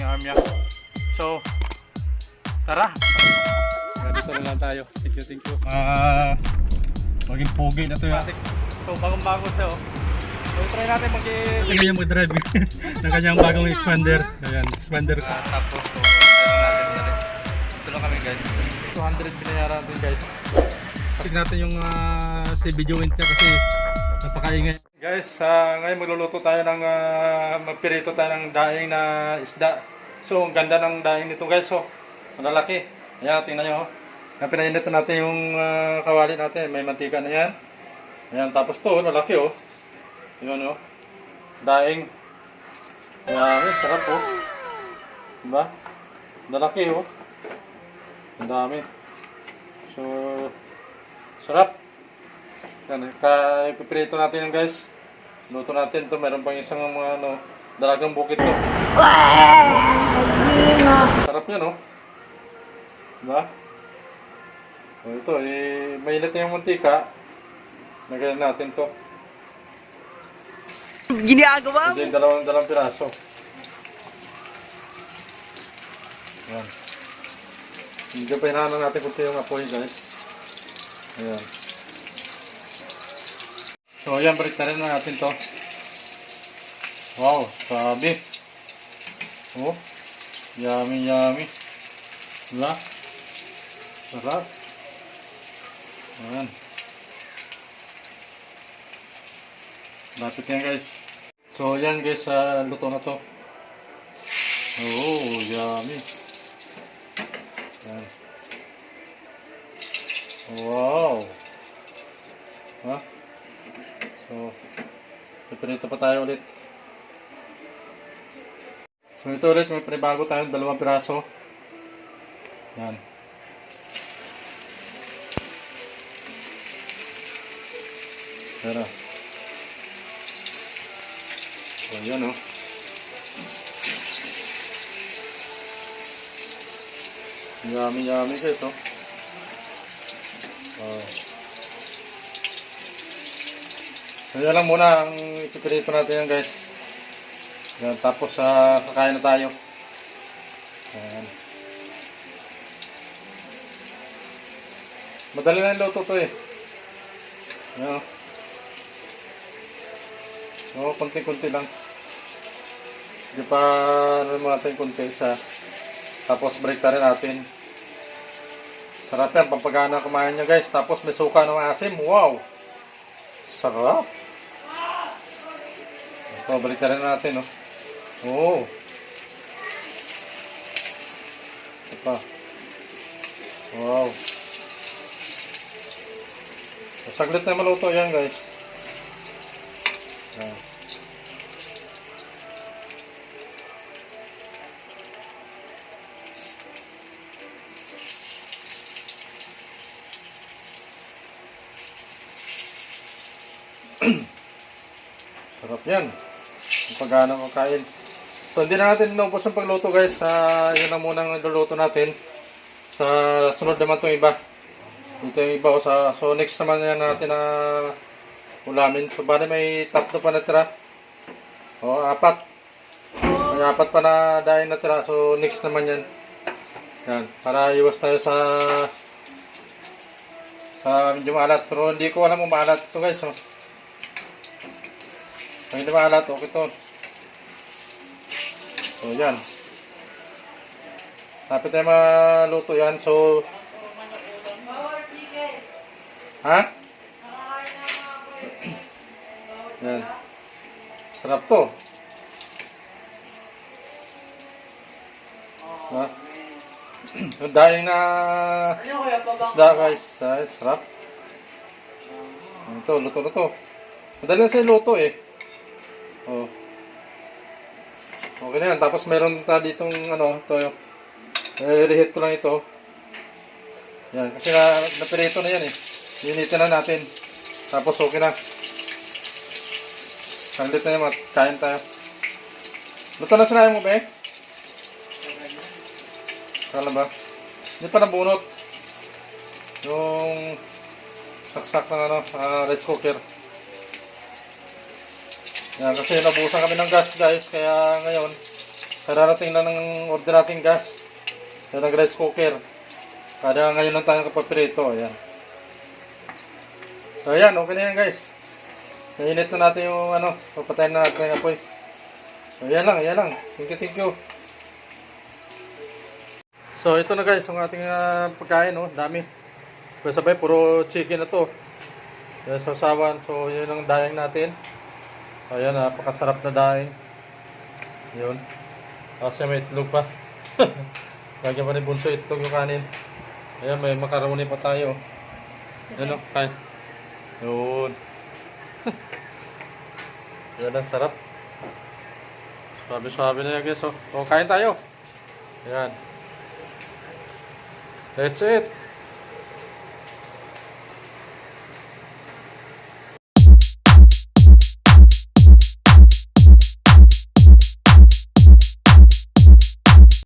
ating armya. So, tara! Dito na lang tayo. Thank you, thank you. Ah, maging pogi na to ating. So, bagong-bago siya oh. So, try natin mag Tingnan niya mag-drive ng kanyang bagong expander. Ayan, expander ko. tapos, so, natin na rin. Ito lang kami guys. 200 binayaran natin guys. Tignan natin yung uh, si video niya kasi napakaingay. Guys, ah, ngayon magluluto tayo ng uh, magpirito tayo ng daing na isda. So, ang ganda ng daing nito guys. So, malalaki. Ayan, tingnan nyo. Oh. Pinainit na natin yung ah, kawali natin. May mantika na yan. Ayan, tapos to, lalaki oh. Yun oh. Daing. Ayan, sarap oh. Diba? Lalaki oh. Ang dami. So, sarap. Yan, ka ipiprito natin yan guys. Luto natin to. Meron pang isang mga ano, dalagang bukit to. Sarap yan oh. Diba? So, ito, eh, mainit na yung mantika. Lagyan natin to. Ginagawa Hindi, dalawang dalawang piraso. Ayan. Hindi pa hinahanan natin kunti yung apoy guys. Ayan. So ayan, balik na rin natin to. Wow, sabi. Oh, yummy yummy. Diba? Sarap. Ayan. Lapit yan guys. So yan guys, sa luto na to. Oh, yummy. Yan. Wow. Ha? So, piprito pa tayo ulit. So ito ulit, may panibago tayo, dalawang piraso. Yan. Tara. So, yan oh. Yummy, yummy guys oh. So, yan lang muna ang ipiprito natin yan guys. Yan, tapos sa kakain na tayo. Yan. Madali na yung luto to eh. Yan oh. Oo, konti-konti lang. Hindi pa ano mo natin konti isa. Tapos break na natin. Sarap yan, pampagana kumain niya guys. Tapos may suka ng asim. Wow! Sarap! Ito, balik na natin. Oh. Oo. Ito pa. Wow. Saglit na maluto yan guys. Yan. Sarap yan. Ang pagana mo kain. So, hindi na natin inubos ang pagluto guys. Uh, yun ang munang luluto natin. Sa sunod naman itong iba. Dito yung iba. o Sa, so, next naman yan natin na ulamin. So, bali may tatlo pa natira. O, apat. May apat pa na dahil natira. So, next naman yan. Yan. Para iwas tayo sa sa medyo maalat. Pero hindi ko alam kung maalat ito guys. Oh. Kung hindi maalat, okay to. So, yan. Tapos tayo maluto yan. So, ha? Yan. Sarap to. Ha? Yung dahil na isda guys. Ay, sarap. Ito, luto na to. Madali na sa luto eh. Oh. Okay na yan. Tapos meron tayo ditong ano, ito yung eh, reheat ko lang ito. Yan, kasi na, napirito na yan eh. Linitin na natin. Tapos okay na. Sandit na yan, kain tayo. Luto na sinayin mo ba eh? Kala ba? Hindi pa nabunot. Yung saksak ng ano, ah, rice cooker. Yan, kasi nabusan kami ng gas guys, kaya ngayon, Kararating lang ng order nating gas. Yan ang rice cooker. Kada ngayon lang tayo kapaprito. Ayan. So ayan, okay na yan guys. Nainit na natin yung ano, papatayin na natin yung apoy. So ayan lang, ayan lang. Thank you, thank you. So ito na guys, yung ating ah, pagkain, oh, dami. Pero sabay, puro chicken na to. Yan sa sawan, so yun ang daing natin. Ayan, napakasarap na daing. Yun. Kasi may itlog pa. Lagyan pa rin bunso itlog yung kanin. Ayan, may makaroni pa tayo. Yan o, kain. Yun. Yan ang sarap. Swabe-swabe na yan guys. Oh. O, kain tayo. Ayan. That's it.